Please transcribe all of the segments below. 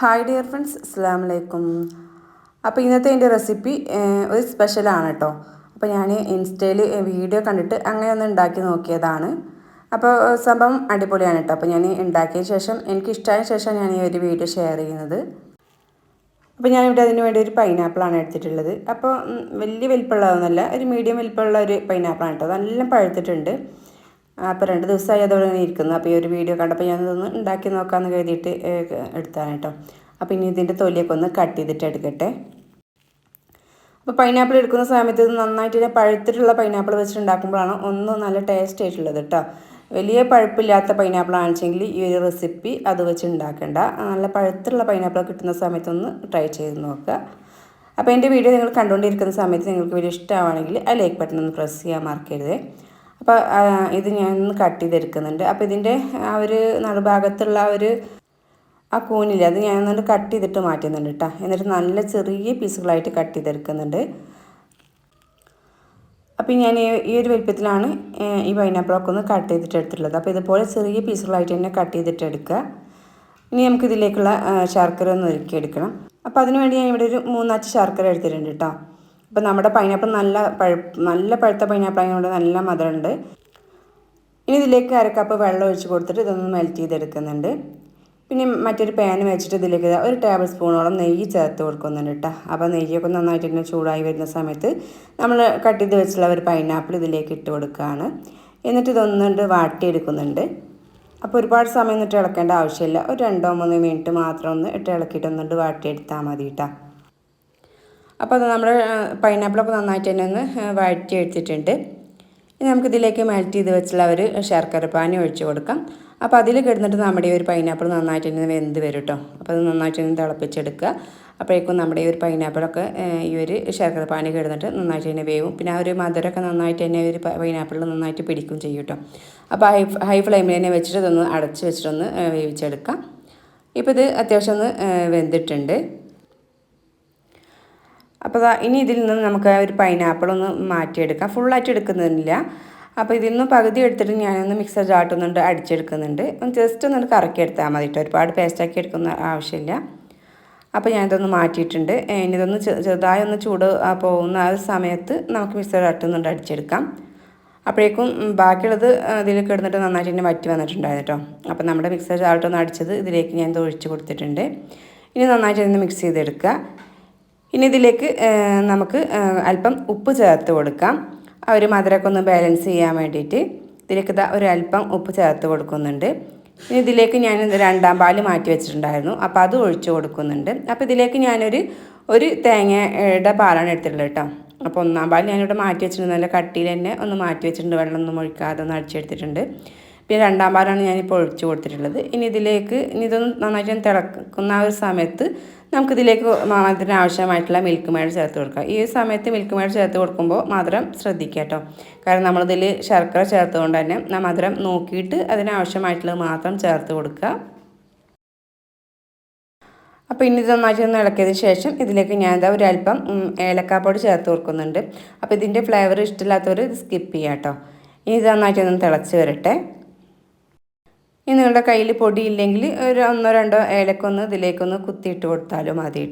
Hi dear friends അസ്സാം വലൈക്കും അപ്പോൾ ഇന്നത്തെ എന്റെ റെസിപ്പി ഒരു സ്പെഷ്യലാണ് കേട്ടോ അപ്പോൾ ഞാൻ ഇൻസ്റ്റയിൽ വീഡിയോ കണ്ടിട്ട് അങ്ങനെ ഒന്ന് ഉണ്ടാക്കി നോക്കിയതാണ്. അപ്പോൾ സംഭവം അടിപൊളിയാണ് കേട്ടോ അപ്പോൾ ഞാൻ ഉണ്ടാക്കിയ ശേഷം എനിക്ക് ഇഷ്ടമായ ശേഷം ഞാൻ ഈ ഒരു വീഡിയോ ഷെയർ ചെയ്യുന്നത്. അപ്പോൾ ഞാനിവിടെ അതിന് വേണ്ടി ഒരു പൈനാപ്പിളാണ് എടുത്തിട്ടുള്ളത്. അപ്പോൾ വലിയ വലിപ്പമുള്ളതൊന്നുമല്ല ഒരു മീഡിയം വലിപ്പമുള്ള ഒരു പൈനാപ്പിളാണ് കേട്ടോ നല്ല പഴുത്തിട്ടുണ്ട്. അപ്പോൾ രണ്ട് ദിവസമായി അതോടെ ഇങ്ങനെ ഇരിക്കുന്നു. അപ്പോൾ ഈ ഒരു വീഡിയോ കണ്ടപ്പോൾ ഞാനതൊന്ന് ഉണ്ടാക്കി നോക്കാമെന്ന് കരുതിയിട്ട് എടുത്താണ് കേട്ടോ അപ്പോൾ ഇനി ഇതിന്റെ തൊലിയൊക്കെ ഒന്ന് കട്ട് ചെയ്തിട്ട് എടുക്കട്ടെ. അപ്പോൾ പൈനാപ്പിൾ എടുക്കുന്ന സമയത്ത് ഇത് നന്നായിട്ട് പഴുത്തിട്ടുള്ള പൈനാപ്പിൾ വെച്ചിട്ട് ഉണ്ടാക്കുമ്പോഴാണ് ഒന്ന് നല്ല ടേസ്റ്റ് ആയിട്ടുള്ളത് കേട്ടോ വലിയ പഴുപ്പില്ലാത്ത പൈനാപ്പിൾ ആണെച്ചെങ്കിൽ ഈ ഒരു റെസിപ്പി അത് വെച്ച് ഉണ്ടാക്കേണ്ട. നല്ല പഴുത്തുള്ള പൈനാപ്പിൾ കിട്ടുന്ന സമയത്തൊന്ന് ട്രൈ ചെയ്ത് നോക്കുക. അപ്പോൾ എന്റെ വീഡിയോ നിങ്ങൾ കണ്ടുകൊണ്ടിരിക്കുന്ന സമയത്ത് നിങ്ങൾക്ക് വീഡിയോ ഇഷ്ടമാണെങ്കിൽ ആ ലൈക്ക് ബട്ടൺ ഒന്ന് പ്രസ് ചെയ്യാൻ മറക്കരുത്. അപ്പോൾ ഇത് ഞാൻ ഒന്ന് കട്ട് ചെയ്തെടുക്കുന്നുണ്ട്. അപ്പോൾ ഇതിന്റെ ആ ഒരു നടുഭാഗത്തുള്ള ആ ഒരു ആ കൂനില്ല അത് ഞാൻ ഒന്ന് കട്ട് ചെയ്തിട്ട് മാറ്റുന്നുണ്ട് കേട്ടോ എന്നിട്ട് നല്ല ചെറിയ പീസുകളായിട്ട് കട്ട് ചെയ്തെടുക്കുന്നുണ്ട്. അപ്പോൾ ഞാൻ ഈ ഒരു വലിപ്പത്തിലാണ് ഈ പൈനാപ്പിളൊക്കെ ഒന്ന് കട്ട് ചെയ്തിട്ട് എടുത്തിട്ടുള്ളത് അപ്പോൾ ഇതുപോലെ ചെറിയ പീസുകളായിട്ട് തന്നെ കട്ട് ചെയ്തിട്ട് എടുക്കുക ഇനി നമുക്ക് ഇതിലേക്കുള്ള ശർക്കര ഒന്ന് ഒരുക്കിയെടുക്കണം. അപ്പോൾ അതിനുവേണ്ടി ഞാൻ ഇവിടെ ഒരു മൂന്നാച്ച് ശർക്കര എടുത്തിട്ടുണ്ട് കേട്ടോ അപ്പോൾ നമ്മുടെ പൈനാപ്പിൾ നല്ല പഴ നല്ല പഴുത്ത പൈനാപ്പിൾ ആയതുകൊണ്ട് നല്ല മധുരമുണ്ട്. ഇനി ഇതിലേക്ക് അരക്കപ്പ് വെള്ളം ഒഴിച്ച് കൊടുത്തിട്ട് ഇതൊന്ന് മെൽറ്റ് ചെയ്തെടുക്കുന്നുണ്ട്. പിന്നെ മറ്റൊരു പാൻ വെച്ചിട്ട് ഇതിലേക്ക് ഒരു ടേബിൾ സ്പൂണോളം നെയ്യ് ചേർത്ത് കൊടുക്കുന്നുണ്ട് കേട്ടോ അപ്പോൾ നെയ്യൊക്കെ നന്നായിട്ട് തന്നെ ചൂടായി വരുന്ന സമയത്ത് നമ്മൾ കട്ട് ചെയ്ത് വെച്ചുള്ള ഒരു പൈനാപ്പിൾ ഇതിലേക്ക് ഇട്ട് കൊടുക്കുകയാണ്. എന്നിട്ട് ഇതൊന്നുകൊണ്ട് വാട്ടിയെടുക്കുന്നുണ്ട്. അപ്പോൾ ഒരുപാട് സമയം ഇട്ട് ഇളക്കേണ്ട ആവശ്യമില്ല. ഒരു രണ്ടോ മൂന്നോ മിനിറ്റ് മാത്രം ഒന്ന് ഇട്ട് ഇളക്കിയിട്ട് ഒന്നുകൊണ്ട് വാട്ടിയെടുത്താൽ മതി കേട്ടോ അപ്പോൾ അത് നമ്മുടെ പൈനാപ്പിളൊക്കെ നന്നായിട്ട് തന്നെ ഒന്ന് വഴറ്റി എടുത്തിട്ടുണ്ട് ഇനി നമുക്കിതിലേക്ക് മെൽറ്റ് ചെയ്ത് വെച്ചുള്ള ഒരു ശർക്കര പാനി ഒഴിച്ചു കൊടുക്കാം. അപ്പോൾ അതിൽ കിടന്നിട്ട് നമ്മുടെ ഈ ഒരു പൈനാപ്പിൾ നന്നായിട്ട് തന്നെ വെന്ത് വരും കേട്ടോ അപ്പോൾ അത് നന്നായിട്ട് തന്നെ തിളപ്പിച്ചെടുക്കുക. അപ്പോഴേക്കും നമ്മുടെ ഈ ഒരു പൈനാപ്പിളൊക്കെ ഈ ഒരു ശർക്കര പാനി കിടന്നിട്ട് നന്നായിട്ട് തന്നെ വേവും. പിന്നെ ആ ഒരു മധുരമൊക്കെ നന്നായിട്ട് തന്നെ ഒരു പൈനാപ്പിളിൽ നന്നായിട്ട് പിടിക്കും ചെയ്യും കേട്ടോ അപ്പോൾ ഹൈ ഹൈ ഫ്ലെയിമിൽ തന്നെ വെച്ചിട്ട് ഇതൊന്ന് അടച്ച് വെച്ചിട്ടൊന്ന് വേവിച്ചെടുക്കാം. ഇപ്പോൾ ഇത് അത്യാവശ്യം ഒന്ന് വെന്തിട്ടുണ്ട്. അപ്പോൾ ഇനി ഇതിൽ നിന്ന് നമുക്ക് ഒരു പൈനാപ്പിൾ ഒന്ന് മാറ്റിയെടുക്കാം. ഫുള്ളായിട്ട് എടുക്കുന്നില്ല. അപ്പോൾ ഇതിൽ നിന്ന് പകുതി എടുത്തിട്ട് ഞാനൊന്ന് മിക്സർ ചാട്ടുന്നുണ്ട് അടിച്ചെടുക്കുന്നുണ്ട്. ഒന്ന് ജസ്റ്റ് ഒന്ന് കറക്കി എടുത്താൽ മതി കേട്ടോ ഒരുപാട് പേസ്റ്റാക്കി എടുക്കുന്ന ആവശ്യമില്ല. അപ്പോൾ ഞാനിതൊന്ന് മാറ്റിയിട്ടുണ്ട്. ഇനി ഇതൊന്ന് ചെറുതായി ഒന്ന് ചൂട് പോകുന്ന ആ സമയത്ത് നമുക്ക് മിക്സർ ചാട്ടുന്നുണ്ട് അടിച്ചെടുക്കാം. അപ്പോഴേക്കും ബാക്കിയുള്ളത് ഇതിൽ ഇടുന്നിട്ട് നന്നായിട്ട് തന്നെ വറ്റി വന്നിട്ടുണ്ടായിരുന്നു കേട്ടോ അപ്പോൾ നമ്മുടെ മിക്സർ ചാട്ടൊന്ന് അടിച്ചത് ഇതിലേക്ക് ഞാൻ ഒഴിച്ച് കൊടുത്തിട്ടുണ്ട്. ഇനി നന്നായിട്ട് ഒന്ന് മിക്സ് ചെയ്തെടുക്കുക. ഇനി ഇതിലേക്ക് നമുക്ക് അല്പം ഉപ്പ് ചേർത്ത് കൊടുക്കാം. ആ ഒരു മധുരമൊക്കെ ഒന്ന് ബാലൻസ് ചെയ്യാൻ വേണ്ടിയിട്ട് ഇതിലേക്ക് ഇതാ ഒരു അല്പം ഉപ്പ് ചേർത്ത് കൊടുക്കുന്നുണ്ട്. ഇനി ഇതിലേക്ക് ഞാൻ രണ്ടാം പാൽ മാറ്റി വെച്ചിട്ടുണ്ടായിരുന്നു. അപ്പോൾ അത് ഒഴിച്ച് കൊടുക്കുന്നുണ്ട്. അപ്പോൾ ഇതിലേക്ക് ഞാനൊരു ഒരു തേങ്ങയുടെ പാലാണ് എടുത്തിട്ടുള്ളത് കേട്ടോ. അപ്പോൾ ഒന്നാം പാൽ ഞാനിവിടെ മാറ്റി വെച്ചിട്ടുണ്ട്. നല്ല കട്ടിയിൽ തന്നെ ഒന്ന് മാറ്റി വെച്ചിട്ടുണ്ട്. വെള്ളമൊന്നും ഒഴിക്കാതെ ഒന്ന് അടിച്ചെടുത്തിട്ടുണ്ട്. പിന്നെ രണ്ടാം പാലാണ് ഞാനിപ്പോൾ ഒഴിച്ചു കൊടുത്തിട്ടുള്ളത്. ഇനി ഇതിലേക്ക് ഇനി ഇതൊന്ന് നന്നായിട്ട് തിളക്കുന്ന ആ ഒരു സമയത്ത് നമുക്കിതിലേക്ക് മധുരത്തിന് ആവശ്യമായിട്ടുള്ള മിൽക്ക് മേഡ് ചേർത്ത് കൊടുക്കുക ഈ സമയത്ത് മിൽക്ക് മേഡ് ചേർത്ത് കൊടുക്കുമ്പോൾ മധുരം ശ്രദ്ധിക്കുക കേട്ടോ. കാരണം നമ്മളിതിൽ ശർക്കര ചേർത്തുകൊണ്ട് തന്നെ മധുരം നോക്കിയിട്ട് അതിനാവശ്യമായിട്ടുള്ളത് മാത്രം ചേർത്ത് കൊടുക്കുക. അപ്പോൾ ഇനി ഇത് നന്നായിട്ട് ഒന്ന് ഇളക്കിയതിന് ശേഷം ഇതിലേക്ക് ഞാൻ എന്താ ഒരു അല്പം ഏലക്കാപ്പൊടി ചേർത്ത് കൊടുക്കുന്നുണ്ട്. അപ്പോൾ ഇതിന്റെ ഫ്ലേവർ ഇഷ്ടമില്ലാത്തവർ ഇത് സ്കിപ്പ് ചെയ്യാം കേട്ടോ. ഇനി ഇത് നന്നായിട്ട് ഒന്ന് തിളച്ച് വരട്ടെ. ഇനി നിങ്ങളുടെ കയ്യിൽ പൊടിയില്ലെങ്കിൽ ഒരു ഒന്നോ രണ്ടോ ഏലക്കൊന്ന് ഇതിലേക്കൊന്ന് കുത്തിയിട്ട് കൊടുത്താലും മതി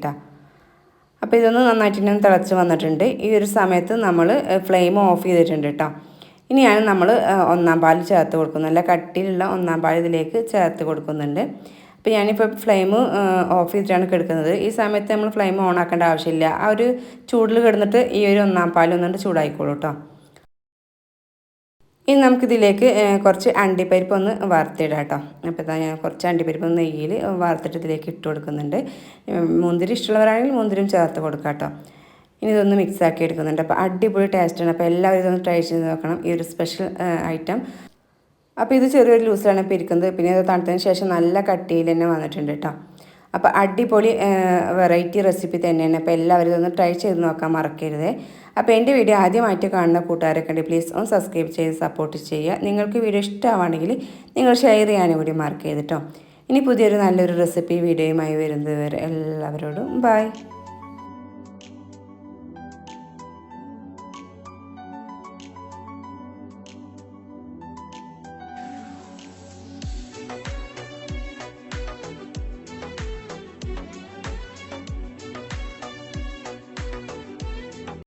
അപ്പോൾ ഇതൊന്ന് നന്നായിട്ട് തന്നെ തിളച്ച് വന്നിട്ടുണ്ട്. ഈ ഒരു സമയത്ത് നമ്മൾ ഫ്ലെയിം ഓഫ് ചെയ്തിട്ടുണ്ട് കേട്ടോ ഇനിയാണ് നമ്മൾ ഒന്നാം പാൽ ചേർത്ത് കൊടുക്കുന്നത് നല്ല കട്ടിയിലുള്ള ഒന്നാം പാൽ ഇതിലേക്ക് ചേർത്ത് കൊടുക്കുന്നുണ്ട്. അപ്പോൾ ഞാനിപ്പോൾ ഫ്ലെയിം ഓഫ് ചെയ്തിട്ടാണ് കിടക്കുന്നത്. ഈ സമയത്ത് നമ്മൾ ഫ്ലെയിം ഓൺ ആക്കേണ്ട ആവശ്യമില്ല. ആ ഒരു ചൂടിൽ കിടന്നിട്ട് ഈ ഒരു ഒന്നാം പാൽ ഒന്നുകൊണ്ട് ചൂടായിക്കോളൂ കേട്ടോ ഇനി നമുക്കിതിലേക്ക് കുറച്ച് അണ്ടിപ്പരിപ്പ് ഒന്ന് വറുത്തിടാം കേട്ടോ. അപ്പോൾ ഞാൻ കുറച്ച് അണ്ടിപ്പരിപ്പ് നെയ്യിൽ വറുത്തിട്ട് ഇതിലേക്ക് ഇട്ട് കൊടുക്കുന്നുണ്ട്. മുന്തിരി ഇഷ്ടമുള്ളവരാണെങ്കിൽ മുന്തിരിയും ചേർത്ത് കൊടുക്കാം കേട്ടോ. ഇനി ഇതൊന്ന് മിക്സ് ആക്കി എടുക്കുന്നുണ്ട്. അപ്പോൾ അടിപൊളി ടേസ്റ്റാണ് അപ്പോൾ എല്ലാവരും ഇതൊന്ന് ട്രൈ ചെയ്ത് നോക്കണം. ഈ ഒരു സ്പെഷ്യൽ ഐറ്റം അപ്പോൾ ഇത് ചെറിയൊരു ലൂസിലാണ് ഇപ്പോൾ ഇരിക്കുന്നത്. പിന്നെ ഇത് തണുത്തതിന് ശേഷം നല്ല കട്ടിയിൽ തന്നെ വന്നിട്ടുണ്ട് കേട്ടോ. അപ്പോൾ അടിപൊളി വെറൈറ്റി റെസിപ്പി തന്നെയാണ്. അപ്പോൾ എല്ലാവരും ഇതൊന്ന് ട്രൈ ചെയ്ത് നോക്കാൻ മറക്കരുത്. അപ്പോൾ എന്റെ വീഡിയോ ആദ്യമായിട്ട് കാണുന്ന കൂട്ടുകാരൊക്കെ ഉണ്ട് പ്ലീസ് ഒന്ന് സബ്സ്ക്രൈബ് ചെയ്ത് സപ്പോർട്ട് ചെയ്യുക. നിങ്ങൾക്ക് വീഡിയോ ഇഷ്ടമാണെങ്കിൽ നിങ്ങൾ ഷെയർ ചെയ്യാനും കൂടി മാർക്ക് ചെയ്തിട്ടോ ഇനി പുതിയൊരു നല്ലൊരു റെസിപ്പി വീഡിയോയുമായി വരുന്നത് വരെ എല്ലാവരോടും ബൈ.